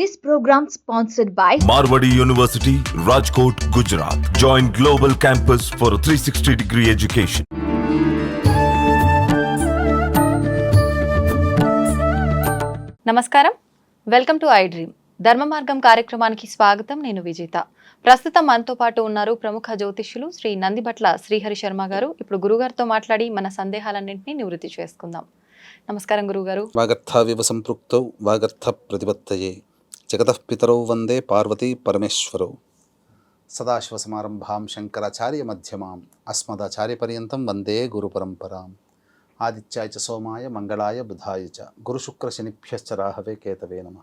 This program sponsored by Marwadi University, Rajkot, Gujarat. Join Global Campus for a 360 degree education. నమస్కారం. Welcome to I dream ధర్మ మార్గం కార్యక్రమానికి స్వాగతం. నేను విజేత. ప్రస్తుతం మనతో పాటు ఉన్నారు ప్రముఖ జ్యోతిష్యులు శ్రీ నందిబట్ల శ్రీహరి శర్మ గారు. ఇప్పుడు గురుగారితో మాట్లాడి మన సందేహాలన్నింటినీ నివృత్తి చేసుకుందాం. నమస్కారం గురుగారు. వాగర్థావివ సంపృక్తౌ వాగర్థ ప్రతిపత్తయే. జగతపితరౌ వందే పార్వతీ పరమేశ్వరౌ. సదాశివసమారంభాం శంకరాచార్య మధ్యమాం అస్మదాచార్యపర్యంతం వందే గురుపరంపరాం. ఆదిత్యాయ చ సోమాయ మంగళాయ బుధాయ చ గురుశుక్రశనిభ్యశ్చ రాహవే కేతవే నమ.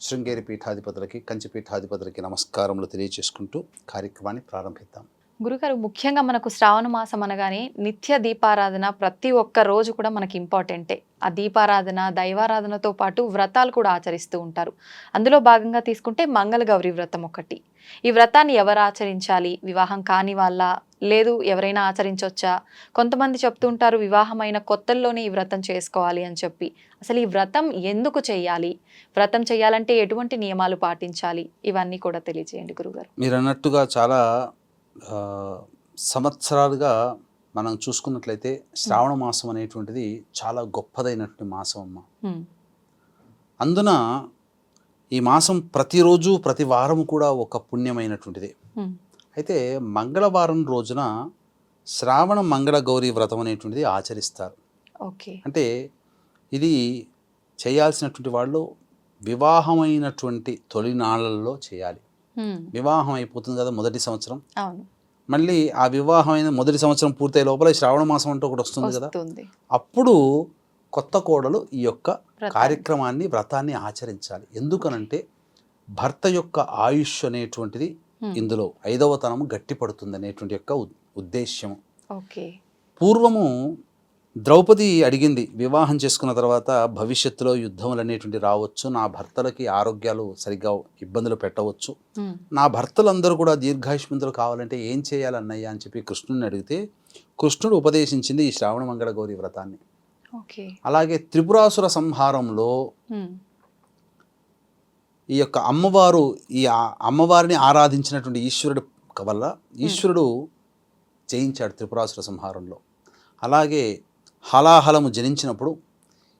శృంగేరి పీఠాధిపతులకి కంచి పీఠాధిపతులకి నమస్కారములు తెలియచేసుకుంటూ కార్యక్రమాన్ని ప్రారంభిద్దాం. గురుగారు ముఖ్యంగా మనకు శ్రావణ మాసం అనగానే నిత్య దీపారాధన ప్రతి ఒక్క రోజు కూడా మనకి ఇంపార్టెంటే. ఆ దీపారాధన దైవారాధనతో పాటు వ్రతాలు కూడా ఆచరిస్తూ ఉంటారు. అందులో భాగంగా తీసుకుంటే మంగళ గౌరి వ్రతం ఒకటి. ఈ వ్రతాన్ని ఎవరు ఆచరించాలి? వివాహం కాని వాళ్ళ? లేదు ఎవరైనా ఆచరించవచ్చా కొంతమంది చెప్తూ ఉంటారు వివాహమైన కొత్తల్లోనే ఈ వ్రతం చేసుకోవాలి అని చెప్పి. అసలు ఈ వ్రతం ఎందుకు చేయాలి వ్రతం చేయాలంటే ఎటువంటి నియమాలు పాటించాలి? ఇవన్నీ కూడా తెలియజేయండి గురుగారు. మీరు అన్నట్టుగా చాలా సంవత్సరాలుగా మనం చూసుకున్నట్లయితే శ్రావణ మాసం అనేటువంటిది చాలా గొప్పదైనటువంటి మాసం అమ్మ. అందున ఈ మాసం ప్రతిరోజు ప్రతి వారం కూడా ఒక పుణ్యమైనటువంటిది. అయితే మంగళవారం రోజున శ్రావణ మంగళ గౌరీ వ్రతం అనేటువంటిది ఆచరిస్తారు ఓకే అంటే ఇది చేయాల్సినటువంటి వాళ్ళు వివాహమైనటువంటి తొలినాళ్ళల్లో చేయాలి. వివాహం అయిపోతుంది కదా మొదటి సంవత్సరం. మళ్ళీ ఆ వివాహమైన మొదటి సంవత్సరం పూర్తయ్యే లోపల శ్రావణ మాసం అంటూ ఒకటి వస్తుంది కదా. అప్పుడు కొత్త కోడలు ఈ యొక్క. కార్యక్రమాన్ని వ్రతాన్ని ఆచరించాలి. ఎందుకనంటే భర్త యొక్క ఆయుష్ అనేటువంటిది. ఇందులో ఐదవ తనము గట్టిపడుతుంది అనేటువంటి యొక్క ఉ- ఉద్దేశ్యం ఓకే. పూర్వము ద్రౌపది అడిగింది వివాహం చేసుకున్న తర్వాత భవిష్యత్తులో యుద్ధములు అనేటువంటి రావచ్చు నా భర్తలకి ఆరోగ్యాలు సరిగ్గా ఇబ్బందులు పెట్టవచ్చు. నా భర్తలందరూ కూడా దీర్ఘాయుష్మంతులు కావాలంటే ఏం చేయాలన్నయ్య అని చెప్పి కృష్ణుని అడిగితే కృష్ణుడు ఉపదేశించింది ఈ శ్రావణ మంగళ గౌరి వ్రతాన్ని అలాగే త్రిపురాసుర సంహారంలో. ఈ యొక్క అమ్మవారు ఈ అమ్మవారిని ఆరాధించినటువంటి ఈశ్వరుడు వల్ల ఈశ్వరుడు జయించాడు త్రిపురాసుర సంహారంలో. అలాగే హలాహలము జనించినప్పుడు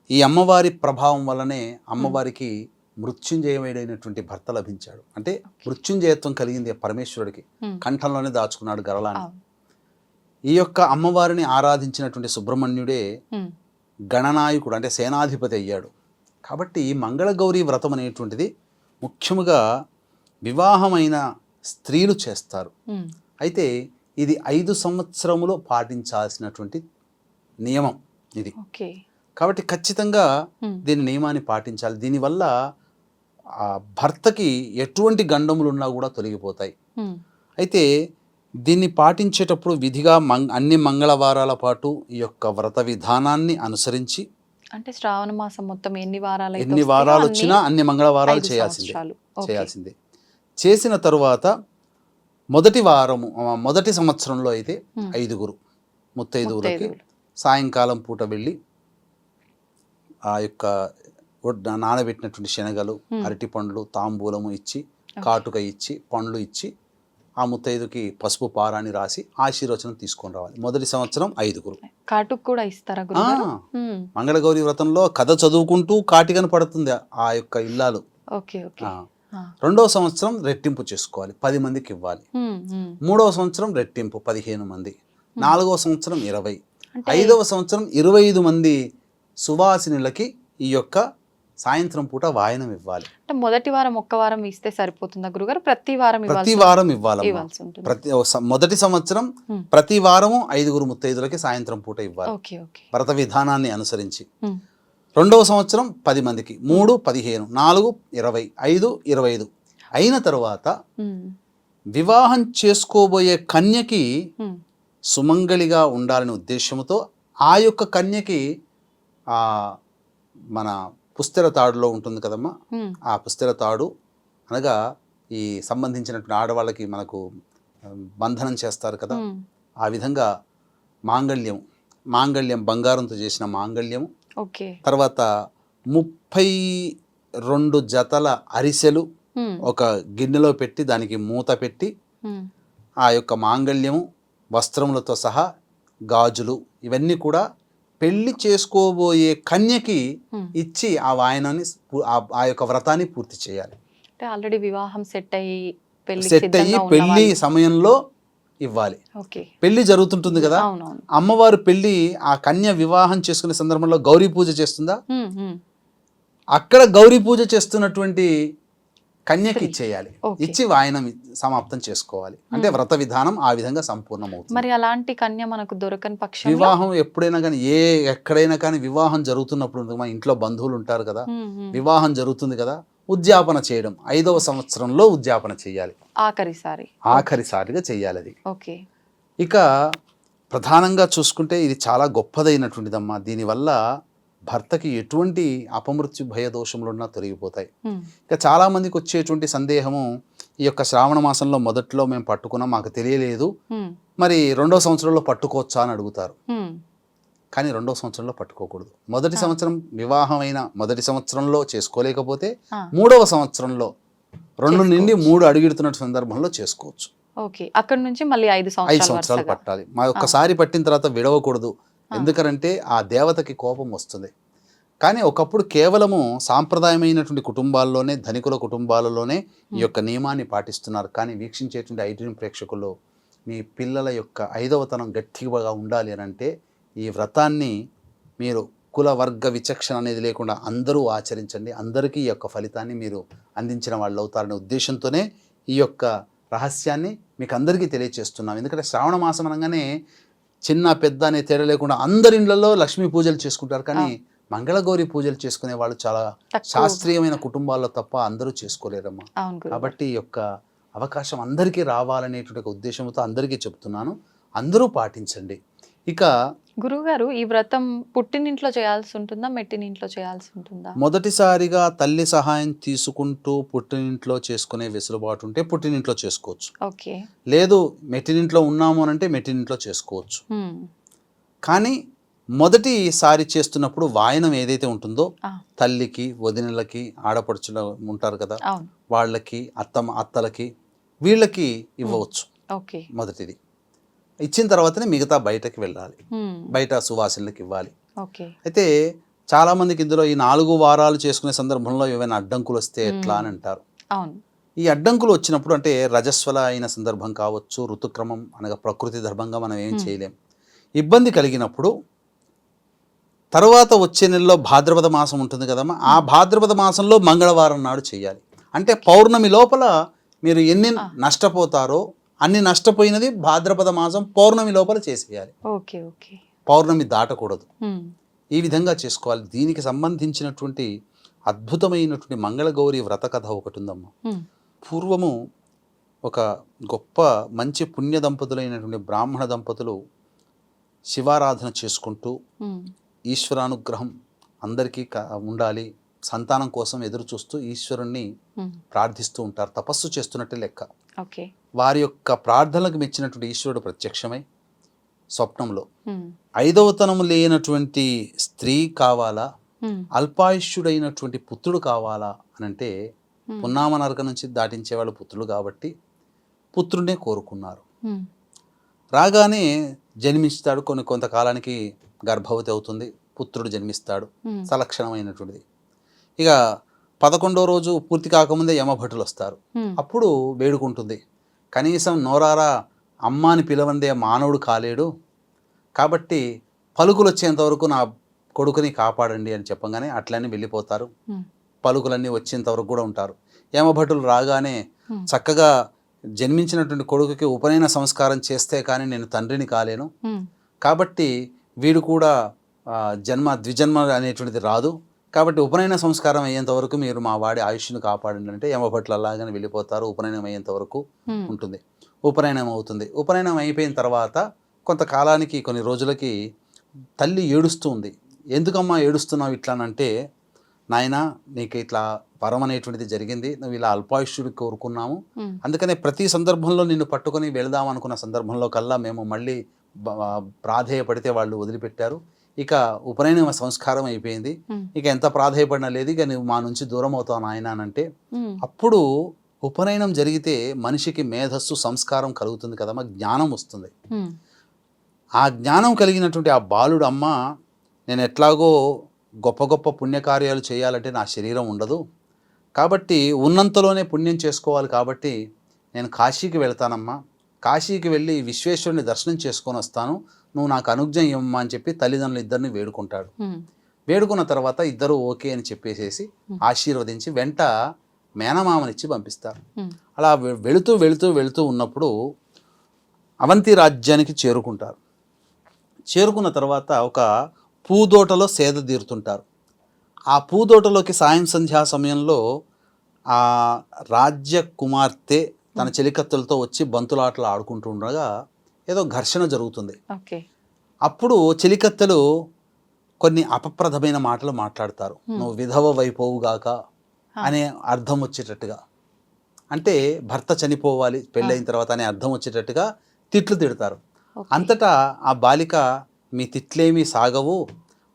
ఈ అమ్మవారి ప్రభావం వల్లనే అమ్మవారికి మృత్యుంజయమైనటువంటి భర్త లభించాడు అంటే మృత్యుంజయత్వం కలిగింది పరమేశ్వరుడికి. కంఠంలోనే దాచుకున్నాడు గరళాన్ని. ఈ యొక్క అమ్మవారిని ఆరాధించినటువంటి సుబ్రహ్మణ్యుడే హ్మ్. గణనాయకుడు అంటే సేనాధిపతి అయ్యాడు కాబట్టి మంగళగౌరి వ్రతం అనేటువంటిది ముఖ్యముగా వివాహమైన స్త్రీలు చేస్తారు. అయితే ఇది ఐదు సంవత్సరములో పాటించాల్సినటువంటి నియమం ఇది కాబట్టి ఖచ్చితంగా. దీని నియమాన్ని పాటించాలి దీనివల్ల ఆ భర్తకి ఎటువంటి గండములు ఉన్నా కూడా తొలగిపోతాయి. అయితే దీన్ని పాటించేటప్పుడు విధిగా మంగ్ అన్ని మంగళవారాల పాటు ఈ యొక్క వ్రత విధానాన్ని అనుసరించి అంటే శ్రావణ మాసం మొత్తం ఎన్ని వారాలు ఎన్ని వారాలు వచ్చినా అన్ని మంగళవారాలు చేయాల్సిందే. చేయాల్సిందే చేసిన తరువాత మొదటి వారము మొదటి సంవత్సరంలో అయితే. ఐదుగురు ముత్తైదువులకి ముత్తైదువులు. సాయంకాలం పూట వెళ్ళి ఆ యొక్క నానబెట్టినటువంటి శనగలు. అరటి పండ్లు తాంబూలము ఇచ్చి కాటుక ఇచ్చి పండ్లు ఇచ్చి ఆ ముత్తైదుకి పసుపు పారాని రాసి ఆశీర్వచనం తీసుకొని రావాలి. మొదటి సంవత్సరం ఐదుగురు. కాటుకు కూడా ఇస్తారా. మంగళగౌరి వ్రతంలో కథ చదువుకుంటూ కాటికను పడుతుంది ఆ యొక్క ఇల్లాలు. రెండవ సంవత్సరం రెట్టింపు చేసుకోవాలి. పది మందికి ఇవ్వాలి. మూడవ సంవత్సరం రెట్టింపు పదిహేను మంది. నాలుగవ సంవత్సరం ఇరవై. ఐదవ సంవత్సరం ఇరవై ఐదు మంది సువాసినులకి ఈ యొక్క సాయంత్రం పూట వాయనం ఇవ్వాలి. అంటే మొదటి వారం ఒక్క వారం ఇస్తే సరిపోతుందా గురుగారు? ప్రతి వారం ప్రతి వారం ఉంటుంది. ప్రతి మొదటి సంవత్సరం. ప్రతి వారము ఐదుగురు ముత్తైదులకి సాయంత్రం పూట ఇవ్వాలి. వ్రత విధానాన్ని అనుసరించి. రెండవ సంవత్సరం పది మందికి. మూడు పదిహేను నాలుగు ఇరవై ఐదు ఇరవై ఐదు. అయిన తరువాత. వివాహం చేసుకోబోయే కన్యకి. సుమంగళిగా ఉండాలనే ఉద్దేశంతో ఆ యొక్క కన్యకి ఆ మన పుస్తెల తాడులో ఉంటుంది కదమ్మా. ఆ పుస్తెల తాడు అనగా ఈ సంబంధించినటువంటి ఆడవాళ్ళకి మనకు బంధనం చేస్తారు కదా. ఆ విధంగా మాంగళ్యం మాంగళ్యం బంగారంతో చేసిన మాంగళ్యం తర్వాత ముప్పై రెండు జతల అరిసెలు ఒక గిన్నెలో పెట్టి దానికి మూత పెట్టి ఆ యొక్క మాంగళ్యము వస్త్రములతో సహా గాజులు ఇవన్నీ కూడా పెళ్ళి చేసుకోబోయే కన్యకి. ఇచ్చి ఆ వాయనాన్ని ఆ- యొక్క వ్రతాన్ని పూర్తి చేయాలి. అంటే ఆల్రెడీ వివాహం సెట్ అయ్యి పెళ్ళి సెట్ అయ్యి పెళ్ళి సమయంలో ఇవ్వాలి. పెళ్ళి జరుగుతుంటుంది కదా? అమ్మవారు పెళ్ళి ఆ కన్య వివాహం చేసుకునే సందర్భంలో గౌరీ పూజ చేస్తుందా? అక్కడ గౌరీ పూజ చేస్తున్నటువంటి కన్యకి. ఇచ్చేయాలి. ఇచ్చి వాయనం సమాప్తం చేసుకోవాలి. అంటే వ్రత విధానం ఆ విధంగా సంపూర్ణమవుతుంది. మరి అలాంటి కన్య మనకు దొరకని పక్షంలో వివాహం ఎప్పుడైనా కానీ ఏ ఎక్కడైనా కానీ వివాహం జరుగుతున్నప్పుడు మన ఇంట్లో బంధువులు ఉంటారు కదా. వివాహం జరుగుతుంది కదా ఉద్యాపన చేయడం. ఐదవ సంవత్సరంలో ఉద్యాపన చేయాలి. ఆఖరిసారి. ఆఖరిసారిగా చేయాలి అది. ఓకే. ఇక ప్రధానంగా చూసుకుంటే ఇది చాలా గొప్పదైనటువంటిదమ్మా. దీనివల్ల భర్తకి ఎటువంటి అపమృత్యు భయ దోషములు ఉన్నా తొలగిపోతాయి. ఇక చాలామందికి వచ్చేటువంటి సందేహము ఈ యొక్క శ్రావణ మాసంలో మొదట్లో మేము పట్టుకున్నాం మాకు తెలియలేదు. మరి రెండో సంవత్సరంలో పట్టుకోవచ్చా అని అడుగుతారు. కానీ రెండో సంవత్సరంలో పట్టుకోకూడదు. మొదటి. సంవత్సరం వివాహమైన మొదటి సంవత్సరంలో చేసుకోలేకపోతే మూడవ సంవత్సరంలో రెండు నుండి. మూడు అడుగుతున్న సందర్భంలో చేసుకోవచ్చు. ఓకే. అక్కడ నుంచి మళ్ళీ ఐదు సంవత్సరాలు. పట్టాలి. మా ఒక్కసారి పట్టిన తర్వాత విడవకూడదు. ఆ. ఎందుకంటే ఆ దేవతకి కోపం వస్తుంది. కానీ ఒకప్పుడు కేవలము సాంప్రదాయమైనటువంటి కుటుంబాల్లోనే ధనికుల కుటుంబాలలోనే ఈ యొక్క నియమాన్ని పాటిస్తున్నారు. కానీ వీక్షించేటువంటి ఐటీ ప్రేక్షకుల్లో మీ పిల్లల యొక్క ఐదవతనం గట్టిగా ఉండాలి అని అంటే ఈ వ్రతాన్ని మీరు కుల వర్గ విచక్షణ అనేది లేకుండా అందరూ ఆచరించండి. అందరికీ ఈ యొక్క ఫలితాన్ని మీరు అందించిన వాళ్ళు అవుతారనే ఉద్దేశంతోనే ఈ యొక్క రహస్యాన్ని మీకు అందరికీ తెలియచేస్తున్నాం. ఎందుకంటే శ్రావణ మాసం అనగానే చిన్న పెద్ద అనే తేడా లేకుండా అందరి ఇళ్ళలో లక్ష్మీ పూజలు చేసుకుంటారు. కానీ మంగళగౌరి పూజలు చేసుకునే వాళ్ళు చాలా. శాస్త్రీయమైన కుటుంబాల్లో తప్ప అందరూ చేసుకోలేరమ్మా. కాబట్టి ఈ యొక్క అవకాశం అందరికీ రావాలనేటువంటి ఉద్దేశంతో అందరికీ చెప్తున్నాను. అందరూ పాటించండి. ఇక గురువుగారు ఈ వ్రతం పుట్టినింట్లో చేయాల్సి ఉంటుందా మెట్టినింట్లో చేయాల్సి ఉంటుందా మొదటిసారిగా తల్లి సహాయం తీసుకుంటూ పుట్టినింట్లో చేసుకునే వెసులుబాటు ఉంటే పుట్టినింట్లో చేసుకోవచ్చు. ఓకే. లేదు మెట్టినింట్లో ఉన్నాము అని అంటే మెట్టినింట్లో చేసుకోవచ్చు. కానీ మొదటిసారి చేస్తున్నప్పుడు వాయనం ఏదైతే ఉంటుందో తల్లికి వదినలకి ఆడపడుచులు ఉంటారు కదా వాళ్ళకి అత్తమ్మ అత్తలకి వీళ్ళకి ఇవ్వవచ్చు. ఓకే. మొదటిది. ఇచ్చిన తర్వాతనే మిగతా బయటకి వెళ్ళాలి. బయట సువాసనలకు ఇవ్వాలి. అయితే చాలామందికి ఇందులో ఈ నాలుగు వారాలు చేసుకునే సందర్భంలో ఏమైనా అడ్డంకులు వస్తే ఎట్లా అని అంటారు? ఈ అడ్డంకులు వచ్చినప్పుడు అంటే రజస్వల అయిన సందర్భం కావచ్చు ఋతుక్రమం అనగా ప్రకృతి ధర్మంగా మనం ఏం. చేయలేం. ఇబ్బంది కలిగినప్పుడు తర్వాత వచ్చే నెలలో భాద్రపద మాసం ఉంటుంది కదమ్మా ఆ భాద్రపద మాసంలో మంగళవారం నాడు చేయాలి. అంటే పౌర్ణమి లోపల మీరు ఎన్ని. నష్టపోతారో అన్ని నష్టపోయినది భాద్రపద మాసం పౌర్ణమి లోపల చేసేయాలి. Okay okay. పౌర్ణమి దాటకూడదు. ఈ విధంగా చేసుకోవాలి. దీనికి సంబంధించినటువంటి అద్భుతమైనటువంటి మంగళగౌరి వ్రత కథ ఒకటి ఉందమ్మా. పూర్వము ఒక గొప్ప మంచి పుణ్య దంపతులైనటువంటి బ్రాహ్మణ దంపతులు శివారాధన చేసుకుంటూ ఈశ్వరానుగ్రహం అందరికీ ఉండాలి. సంతానం కోసం ఎదురు చూస్తూ ఈశ్వరుణ్ణి ప్రార్థిస్తూ ఉంటారు. తపస్సు చేస్తున్నట్టే లెక్క. వారి యొక్క ప్రార్థనలకు మెచ్చినటువంటి ఈశ్వరుడు ప్రత్యక్షమై స్వప్నంలో ఉమ్, ఐదవతనము లేనటువంటి స్త్రీ కావాలా? అల్పాయుష్యుడైనటువంటి పుత్రుడు కావాలా? అని అంటే పున్నామ నరక నుంచి దాటించే వాళ్ళు పుత్రుడు కాబట్టి పుత్రుడినే కోరుకున్నారు. రాగానే జన్మిస్తాడు కొన్ని కొంతకాలానికి గర్భవతి అవుతుంది. పుత్రుడు జన్మిస్తాడు. సలక్షణమైనటువంటిది. ఇక పదకొండో రోజు పూర్తి కాకముందే యమభటులు వస్తారు. అప్పుడు వేడుకుంటుంది. కనీసం నోరారా అమ్మాని పిలవందే మానవుడు కాలేడు. కాబట్టి పలుకులు వచ్చేంత వరకు నా కొడుకుని కాపాడండి అని చెప్పగానే అట్లనే వెళ్ళిపోతారు. పలుకులన్నీ వచ్చేంత వరకు కూడా ఉంటారు. యమభటులు రాగానే చక్కగా జన్మించినటువంటి కొడుకుకి ఉపనయన సంస్కారం చేస్తే కానీ నేను తండ్రిని కాలేను. కాబట్టి వీడు కూడా జన్మ ద్విజన్మ అనేటువంటిది రాదు. కాబట్టి ఉపనయన సంస్కారం అయ్యేంత వరకు మీరు మా వాడి ఆయుష్ను కాపాడండి అంటే యమభట్లు అలాగని వెళ్ళిపోతారు. ఉపనయనం అయ్యేంత వరకు ఉంటుంది. ఉపనయనం అవుతుంది. ఉపనయనం అయిపోయిన తర్వాత కొంతకాలానికి కొన్ని రోజులకి తల్లి ఏడుస్తుంది ఎందుకమ్మా ఏడుస్తున్నావు ఇట్లానంటే నాయన నీకు ఇట్లా వరం అనేటువంటిది జరిగింది. నువ్వు ఇలా అల్పాయుష్యుడు కోరుకున్నాము. అందుకనే ప్రతి సందర్భంలో నిన్ను పట్టుకొని వెళదాం అనుకున్న సందర్భంలో కల్లా మేము మళ్ళీ ప్రాధేయపడితే వాళ్ళు వదిలిపెట్టారు. ఇక ఉపనయన సంస్కారం అయిపోయింది. ఇక ఎంత ప్రాధాయపడినా లేదు ఇక నువ్వు మా నుంచి దూరం అవుతావు నాయన అని అంటే అప్పుడు ఉపనయనం జరిగితే మనిషికి మేధస్సు సంస్కారం కలుగుతుంది కదమ్మా జ్ఞానం వస్తుంది. ఆ జ్ఞానం కలిగినటువంటి ఆ బాలుడు అమ్మ నేను ఎట్లాగో గొప్ప గొప్ప పుణ్యకార్యాలు చేయాలంటే నా శరీరం ఉండదు. కాబట్టి ఉన్నంతలోనే పుణ్యం చేసుకోవాలి కాబట్టి నేను కాశీకి వెళ్తానమ్మా. కాశీకి వెళ్ళి విశ్వేశ్వరుని దర్శనం చేసుకొని వస్తాను. నువ్వు నాకు అనుజ్ఞ ఇవ్వమ్మా అని చెప్పి తల్లిదండ్రులు ఇద్దరిని వేడుకుంటాడు. వేడుకున్న తర్వాత ఇద్దరు ఓకే అని చెప్పేసేసి ఆశీర్వదించి వెంట మేనమామనిచ్చి పంపిస్తారు. అలా వెళుతూ వెళుతూ వెళుతూ ఉన్నప్పుడు అవంతి రాజ్యానికి చేరుకుంటారు. చేరుకున్న తర్వాత ఒక పూదోటలో సేద తీరుతుంటారు. ఆ పూదోటలోకి సాయం సంధ్యా సమయంలో ఆ రాజ్య కుమార్తె తన చెలికత్తెలతో వచ్చి బంతులాటలు ఆడుకుంటుండగా ఏదో ఘర్షణ జరుగుతుంది. అప్పుడు చెలికత్తెలు కొన్ని అపప్రదమైన మాటలు మాట్లాడతారు. నువ్వు విధవ వైపోవుగాక అనే అర్థం వచ్చేటట్టుగా. అంటే భర్త చనిపోవాలి పెళ్ళైన తర్వాత అనే అర్థం వచ్చేటట్టుగా తిట్లు తిడతారు. అంతటా ఆ బాలిక మీ తిట్లేమీ సాగవు.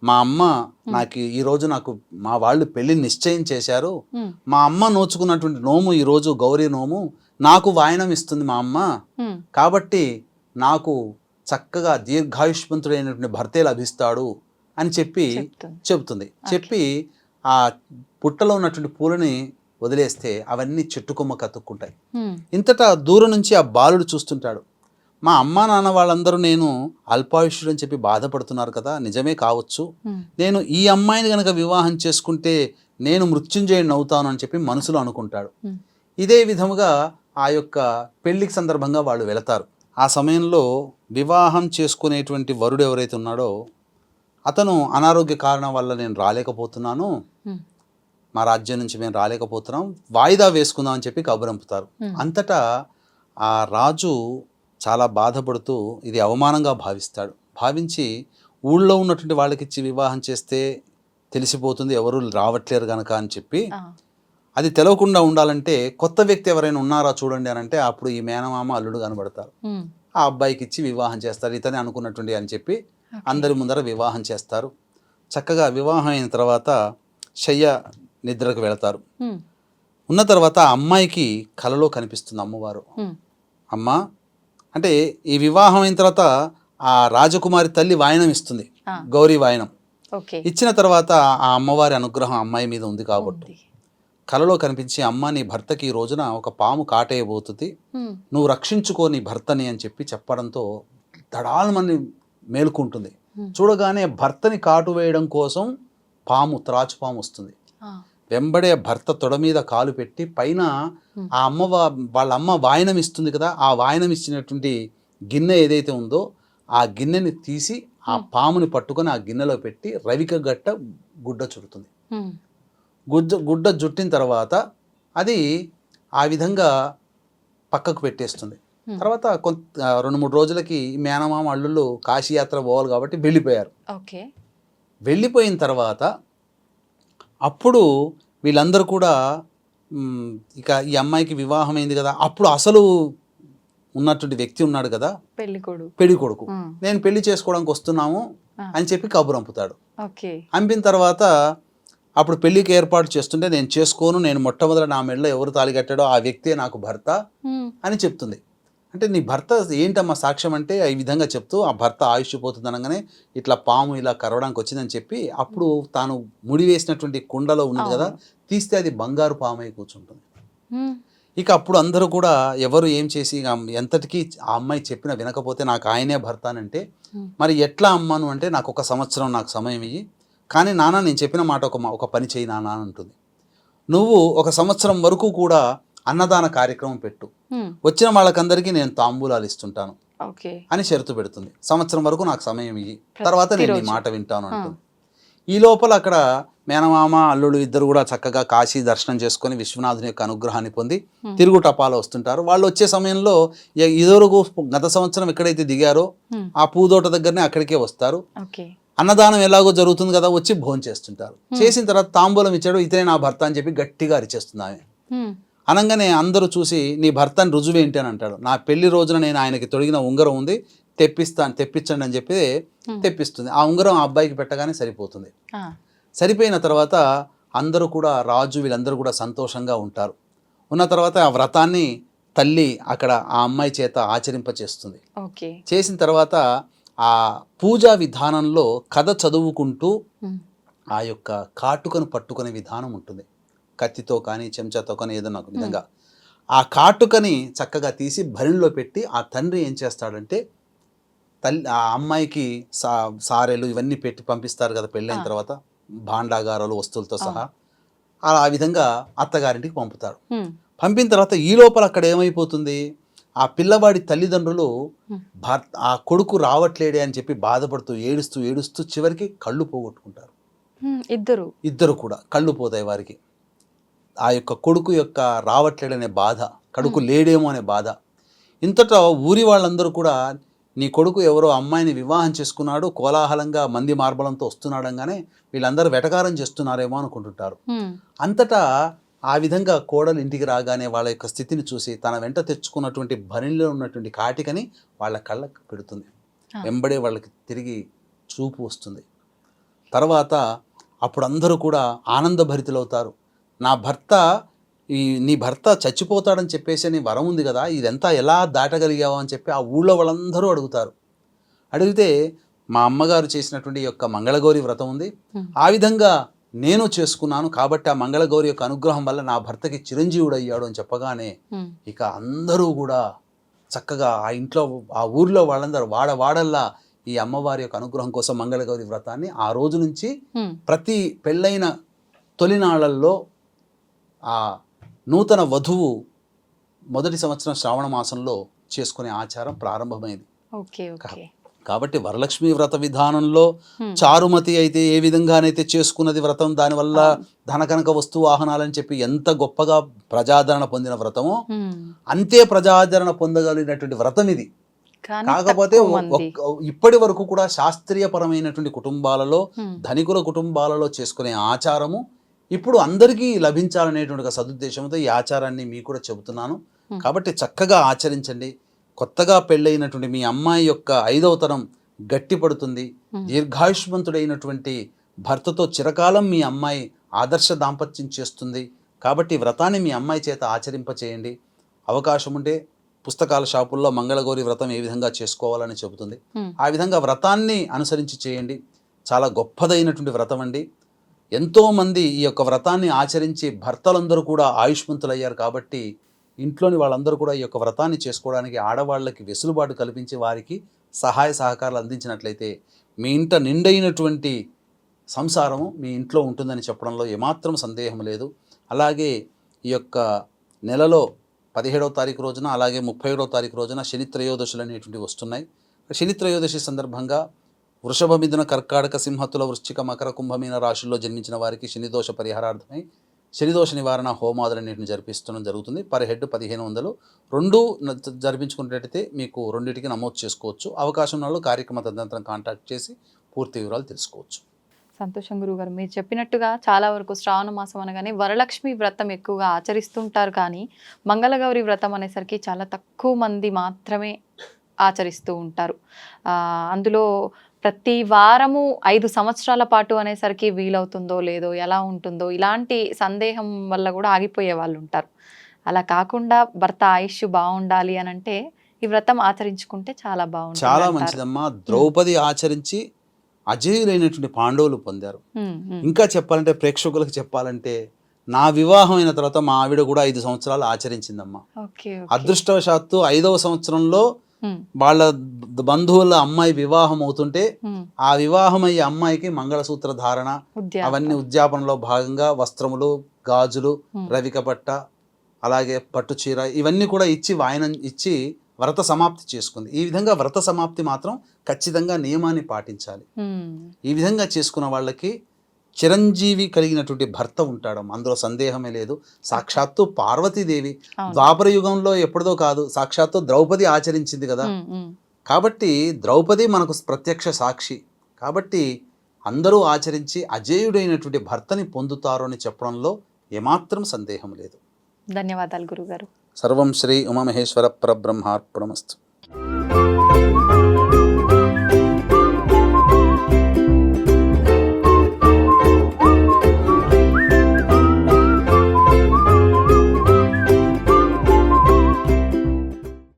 మా అమ్మ నాకు ఈరోజు నాకు మా వాళ్ళు పెళ్ళి నిశ్చయం చేశారు. మా అమ్మ నోచుకున్నటువంటి నోము ఈరోజు గౌరీ నోము నాకు వాయనం ఇస్తుంది మా అమ్మ. కాబట్టి నాకు చక్కగా దీర్ఘాయుష్మంతుడైనటువంటి భర్తే లభిస్తాడు అని చెప్పి. చెబుతుంది. చెప్పి ఆ పుట్టలో ఉన్నటువంటి పూలని వదిలేస్తే అవన్నీ చెట్టుకొమ్మ కతుక్కుంటాయి. ఇంతటా దూరం నుంచి ఆ బాలుడు చూస్తుంటాడు. మా అమ్మా నాన్న వాళ్ళందరూ నేను అల్పాయుష్యుడు అని చెప్పి బాధపడుతున్నారు కదా నిజమే కావచ్చు. నేను ఈ అమ్మాయిని కనుక వివాహం చేసుకుంటే నేను మృత్యుంజయుడిని అవుతాను అని చెప్పి మనసులో అనుకుంటాడు. ఇదే విధముగా ఆ యొక్క పెళ్ళికి సందర్భంగా వాళ్ళు వెళతారు. ఆ సమయంలో వివాహం చేసుకునేటువంటి వరుడు ఎవరైతే ఉన్నాడో అతను అనారోగ్య కారణం వల్ల నేను రాలేకపోతున్నాను. మా రాజ్యం నుంచి మేము రాలేకపోతున్నాం. వాయిదా వేసుకుందాం అని చెప్పి కబురంపుతారు. అంతటా ఆ రాజు చాలా బాధపడుతూ ఇది అవమానంగా భావిస్తాడు. భావించి ఊళ్ళో ఉన్నటువంటి వాళ్ళకి ఇచ్చి వివాహం చేస్తే తెలిసిపోతుంది ఎవరు రావట్లేరు గనక అని చెప్పి అది తెలవకుండా ఉండాలంటే కొత్త వ్యక్తి ఎవరైనా ఉన్నారా చూడండి అని అంటే అప్పుడు ఈ మేనమామ అల్లుడు కనబడతారు. ఆ అబ్బాయికి ఇచ్చి వివాహం చేస్తారు. ఇతనే అనుకున్నటువంటి అని చెప్పి అందరి ముందర వివాహం చేస్తారు. చక్కగా వివాహం అయిన తర్వాత శయ్య నిద్రకు వెళతారు. ఉన్న తర్వాత అమ్మాయికి కలలో కనిపిస్తుంది అమ్మవారు. అమ్మ అంటే ఈ వివాహం అయిన తర్వాత ఆ రాజకుమారి తల్లి వాయనం ఇస్తుంది. గౌరీ వాయనం. ఇచ్చిన తర్వాత ఆ అమ్మవారి అనుగ్రహం అమ్మాయి మీద ఉంది కాబట్టి. కలలో కనిపించి అమ్మ నీ భర్తకి ఈ రోజున ఒక పాము కాటేయబోతుంది. నువ్వు రక్షించుకో నీ భర్తని అని చెప్పి చెప్పడంతో దడాలమని మేలుకుంటుంది. చూడగానే భర్తని కాటు వేయడం కోసం పాము త్రాచు పాము వస్తుంది. వెంబడే భర్త తొడ మీద కాలు పెట్టి పైన. ఆ అమ్మ వాళ్ళ అమ్మ వాయనం ఇస్తుంది కదా ఆ వాయనం ఇచ్చినటువంటి గిన్నె ఏదైతే ఉందో ఆ గిన్నెని తీసి ఆ పాముని పట్టుకొని ఆ గిన్నెలో పెట్టి రవిక గట్ట గుడ్డ చుడుతుంది. ఉమ్, గుడ్డ గుడ్డ జుట్టిన తర్వాత అది ఆ విధంగా పక్కకు పెట్టేస్తుంది. తర్వాత కొంత రెండు మూడు రోజులకి మేనమామ అల్లుళ్ళు కాశీయాత్ర పోవాలి కాబట్టి వెళ్ళిపోయారు. ఓకే. వెళ్ళిపోయిన తర్వాత అప్పుడు వీళ్ళందరూ కూడా ఇక ఈ అమ్మాయికి వివాహం అయింది కదా అప్పుడు అసలు ఉన్నటువంటి వ్యక్తి ఉన్నాడు కదా పెళ్ళి కొడు పెళ్ళి కొడుకు. నేను పెళ్ళి చేసుకోవడానికి వస్తున్నాము. అని చెప్పి కబురు అంపుతాడు. ఓకే. అంపిన తర్వాత అప్పుడు పెళ్ళికి ఏర్పాటు చేస్తుంటే నేను చేసుకోను నేను మొట్టమొదట నా మెడలో ఎవరు తాళి కట్టాడో ఆ వ్యక్తే నాకు భర్త అని చెప్తుంది. అంటే నీ భర్త ఏంటమ్మా సాక్ష్యం అంటే ఈ విధంగా చెప్తూ ఆ భర్త ఆయుష్ పోతుంది అనగానే ఇట్లా పాము ఇలా కరవడానికి వచ్చిందని చెప్పి అప్పుడు తాను ముడి వేసినటువంటి కుండలో ఉంది కదా తీస్తే అది బంగారు పాము అయి కూర్చుంటుంది ఇక అప్పుడు అందరూ కూడా ఎవరు ఏం చేసి ఎంతటికీ ఆ అమ్మాయి చెప్పిన వినకపోతే నాకు ఆయనే భర్త అని అంటే. మరి ఎట్లా అమ్మాను అంటే నాకు ఒక సంవత్సరం నాకు సమయం ఇయ్యి. కానీ నాన్న నేను చెప్పిన మాట ఒక మా- ఒక పని చేయి నాన్న అని ఉంటుంది నువ్వు ఒక సంవత్సరం వరకు కూడా అన్నదాన కార్యక్రమం పెట్టు. వచ్చిన వాళ్ళకందరికీ నేను తాంబూలాలు ఇస్తుంటాను. అని షరతు పెడుతుంది. సంవత్సరం వరకు నాకు సమయం ఇయ్యి. తర్వాత నేను ప్రతిరోజు. మాట వింటాను అంటుంది. ఈ లోపల అక్కడ మేనమామ అల్లుడు ఇద్దరు కూడా చక్కగా కాశీ దర్శనం చేసుకొని విశ్వనాథుని యొక్క అనుగ్రహాన్ని పొంది తిరుగు టపాలు వస్తుంటారు. వాళ్ళు వచ్చే సమయంలో ఇదివరకు గత సంవత్సరం ఎక్కడైతే దిగారో. ఆ పూదోట దగ్గరనే అక్కడికే వస్తారు. అన్నదానం ఎలాగో జరుగుతుంది కదా వచ్చి భోజనం చేస్తుంటారు. చేసిన తర్వాత తాంబూలం ఇచ్చాడు ఇతనే నా భర్త అని చెప్పి గట్టిగా అరిచేస్తుంది ఆమె. ఉమ్, అనగానే అందరూ చూసి నీ భర్తని రుజువు ఏంటి? అని అంటాడు. నా పెళ్ళి రోజున నేను ఆయనకి తొడిగిన ఉంగరం ఉంది తెప్పిస్తాను తెప్పించండి అని చెప్పి. తెప్పిస్తుంది. ఆ ఉంగరం ఆ అబ్బాయికి పెట్టగానే సరిపోతుంది. సరిపోయిన తర్వాత అందరూ కూడా రాజు వీళ్ళందరూ కూడా సంతోషంగా ఉంటారు. ఉన్న తర్వాత ఆ వ్రతాన్ని తల్లి అక్కడ ఆ అమ్మాయి చేత ఆచరింపచేస్తుంది. ఓకే. చేసిన తర్వాత ఆ పూజా విధానంలో కథ చదువుకుంటూ ఆ యొక్క కాటుకను పట్టుకునే విధానం ఉంటుంది. కత్తితో కానీ చెంచాతో కానీ ఏదైనా ఒక విధంగా. ఆ కాటుకని చక్కగా తీసి భరిణిలో పెట్టి ఆ తండ్రి ఏం చేస్తాడంటే తల్లి ఆ అమ్మాయికి సా సారెలు ఇవన్నీ పెట్టి పంపిస్తారు కదా పెళ్ళైన. తర్వాత భాండాగారాలు వస్తువులతో సహా. అలా ఆ విధంగా అత్తగారింటికి పంపుతారు ఉమ్, పంపిన తర్వాత ఈ లోపల అక్కడ ఏమైపోతుంది? ఆ పిల్లవాడి తల్లిదండ్రులు. భర్త ఆ కొడుకు రావట్లేడే అని చెప్పి బాధపడుతూ ఏడుస్తూ ఏడుస్తూ చివరికి కళ్ళు పోగొట్టుకుంటారు. ఇద్దరు. ఇద్దరు కూడా కళ్ళు పోతాయి వారికి. ఆ యొక్క కొడుకు యొక్క రావట్లేడనే బాధ కడుకు లేడేమో అనే బాధ. ఇంతటా ఊరి వాళ్ళందరూ కూడా నీ కొడుకు ఎవరో అమ్మాయిని వివాహం చేసుకున్నాడు కోలాహలంగా మంది మార్బలంతో వస్తున్నాడంగానే వీళ్ళందరూ వెటకారం చేస్తున్నారేమో అనుకుంటుంటారు. అంతటా ఆ విధంగా కోడలు ఇంటికి రాగానే వాళ్ళ యొక్క స్థితిని చూసి తన వెంట తెచ్చుకున్నటువంటి భరిణిలో ఉన్నటువంటి కాటికని వాళ్ళ కళ్ళకు పెడుతుంది. వెంబడే వాళ్ళకి తిరిగి చూపు వస్తుంది. తర్వాత అప్పుడు అందరూ కూడా ఆనందభరితులవుతారు. నా భర్త ఈ నీ భర్త చచ్చిపోతాడని చెప్పేసి నీ వరం ఉంది కదా ఇదంతా ఎలా దాటగలిగావు అని చెప్పి ఆ ఊళ్ళో వాళ్ళందరూ అడుగుతారు. అడిగితే మా అమ్మగారు చేసినటువంటి యొక్క మంగళగౌరి వ్రతం ఉంది. ఆ విధంగా నేను చేసుకున్నాను కాబట్టి ఆ మంగళగౌరి యొక్క అనుగ్రహం వల్ల నా భర్తకి చిరంజీవుడు అయ్యాడు అని చెప్పగానే ఇక అందరూ కూడా చక్కగా ఆ ఇంట్లో ఆ ఊర్లో వాళ్ళందరూ వాడ వాడల్లా ఈ అమ్మవారి యొక్క అనుగ్రహం కోసం మంగళగౌరి వ్రతాన్ని ఆ రోజు నుంచి ప్రతి పెళ్ళైన తొలినాళ్ళలో ఆ నూతన వధువు మొదటి సంవత్సరం శ్రావణ మాసంలో చేసుకునే ఆచారం ప్రారంభమైంది. Okay okay. కాబట్టి వరలక్ష్మి వ్రత విధానంలో. చారుమతి అయితే ఏ విధంగానైతే చేసుకున్నది వ్రతం దానివల్ల ధనకనక వస్తు వాహనాలని చెప్పి ఎంత గొప్పగా ప్రజాదరణ పొందిన వ్రతమో అంతే ప్రజాదరణ పొందగలిగినటువంటి వ్రతం ఇది. కాకపోతే ఇప్పటి వరకు కూడా శాస్త్రీయపరమైనటువంటి కుటుంబాలలో ఉమ్, ధనికుల కుటుంబాలలో చేసుకునే ఆచారము ఇప్పుడు అందరికీ లభించాలనేటువంటి సదుద్దేశంతో ఈ ఆచారాన్ని మీకు కూడా చెబుతున్నాను. కాబట్టి చక్కగా ఆచరించండి. కొత్తగా పెళ్ళైనటువంటి మీ అమ్మాయి యొక్క ఐదవ తరం గట్టిపడుతుంది. దీర్ఘాయుష్మంతుడైనటువంటి భర్తతో చిరకాలం మీ అమ్మాయి ఆదర్శ దాంపత్యం చేస్తుంది. కాబట్టి వ్రతాన్ని మీ అమ్మాయి చేత ఆచరింపచేయండి. అవకాశం ఉంటే పుస్తకాల షాపుల్లో మంగళగౌరి వ్రతం ఏ విధంగా చేసుకోవాలని చెబుతుంది. ఆ విధంగా వ్రతాన్ని అనుసరించి చేయండి. చాలా గొప్పదైనటువంటి వ్రతం అండి. ఎంతోమంది ఈ యొక్క వ్రతాన్ని ఆచరించి భర్తలందరూ కూడా ఆయుష్మంతులయ్యారు కాబట్టి ఇంట్లోని వాళ్ళందరూ కూడా ఈ యొక్క వ్రతాన్ని చేసుకోవడానికి ఆడవాళ్ళకి వెసులుబాటు కల్పించి వారికి సహాయ సహకారాలు అందించినట్లయితే మీ ఇంట నిండైనటువంటి సంసారము మీ ఇంట్లో ఉంటుందని చెప్పడంలో ఏమాత్రం సందేహం లేదు. అలాగే ఈ యొక్క నెలలో పదిహేడవ తారీఖు రోజున అలాగే ముప్పై ఏడవ తారీఖు రోజున శని త్రయోదశులు అనేటువంటివి వస్తున్నాయి. శని త్రయోదశి సందర్భంగా వృషభ మిథున కర్కాటక సింహతుల వృశ్చిక మకర కుంభమీన రాశుల్లో జన్మించిన వారికి శనిదోష పరిహారార్థమై శనిదోష నివారణ హోమాదులన్నింటిని జరిపిస్తడం జరుగుతుంది. పర్ హెడ్ పదిహేను వందలు. రెండు జరిపించుకున్నట్టయితే మీకు రెండింటికి నమోదు చేసుకోవచ్చు. అవకాశం ఉన్న కార్యక్రమ తదనంతరం కాంటాక్ట్ చేసి పూర్తి వివరాలు తెలుసుకోవచ్చు. సంతోషం గురుగారు. మీరు చెప్పినట్టుగా చాలా వరకు శ్రావణ మాసం అనగానే వరలక్ష్మి వ్రతం ఎక్కువగా ఆచరిస్తుంటారు కానీ మంగళగౌరి వ్రతం అనేసరికి చాలా తక్కువ మంది మాత్రమే ఆచరిస్తూ ఉంటారు. అందులో ప్రతి వారము ఐదు సంవత్సరాల పాటు అనేసరికి వీలవుతుందో లేదో ఎలా ఉంటుందో ఇలాంటి సందేహం వల్ల కూడా ఆగిపోయే వాళ్ళు ఉంటారు. అలా కాకుండా భర్త ఆయుష్ బాగుండాలి అని అంటే ఈ వ్రతం ఆచరించుకుంటే చాలా బాగుంటుంది చాలా. మంచిదమ్మా. ద్రౌపది ఆచరించి అజేయులైనటువంటి పాండవులు పొందారు. ఇంకా చెప్పాలంటే ప్రేక్షకులకు చెప్పాలంటే నా వివాహం అయిన తర్వాత మా ఆవిడ కూడా ఐదు సంవత్సరాలు ఆచరించిందమ్మా. అదృష్టవశాత్తు ఐదవ సంవత్సరంలో వాళ్ళ బంధువుల అమ్మాయి వివాహం అవుతుంటే ఆ వివాహం అయ్యే అమ్మాయికి మంగళసూత్ర ధారణ. అవన్నీ ఉద్యాపనలో భాగంగా వస్త్రములు గాజులు. రవిక పట్ట అలాగే పట్టు చీర ఇవన్నీ కూడా ఇచ్చి వాయనం ఇచ్చి వ్రత సమాప్తి చేసుకుంది. ఈ విధంగా వ్రత సమాప్తి మాత్రం ఖచ్చితంగా నియమాన్ని పాటించాలి. ఈ విధంగా చేసుకున్న వాళ్ళకి చిరంజీవి కలిగినటువంటి భర్త ఉంటాడు. అందులో సందేహమే లేదు. సాక్షాత్తు పార్వతీదేవి. ద్వాపర యుగంలో ఎప్పుడుదో కాదు సాక్షాత్తు ద్రౌపది ఆచరించింది కదా. కాబట్టి ద్రౌపది మనకు ప్రత్యక్ష సాక్షి. కాబట్టి అందరూ ఆచరించి అజేయుడైనటువంటి భర్తని పొందుతారు అని చెప్పడంలో ఏమాత్రం సందేహం లేదు. ధన్యవాదాలు గురుగారు. సర్వం శ్రీ ఉమామహేశ్వర పరబ్రహ్మార్పణమస్తు.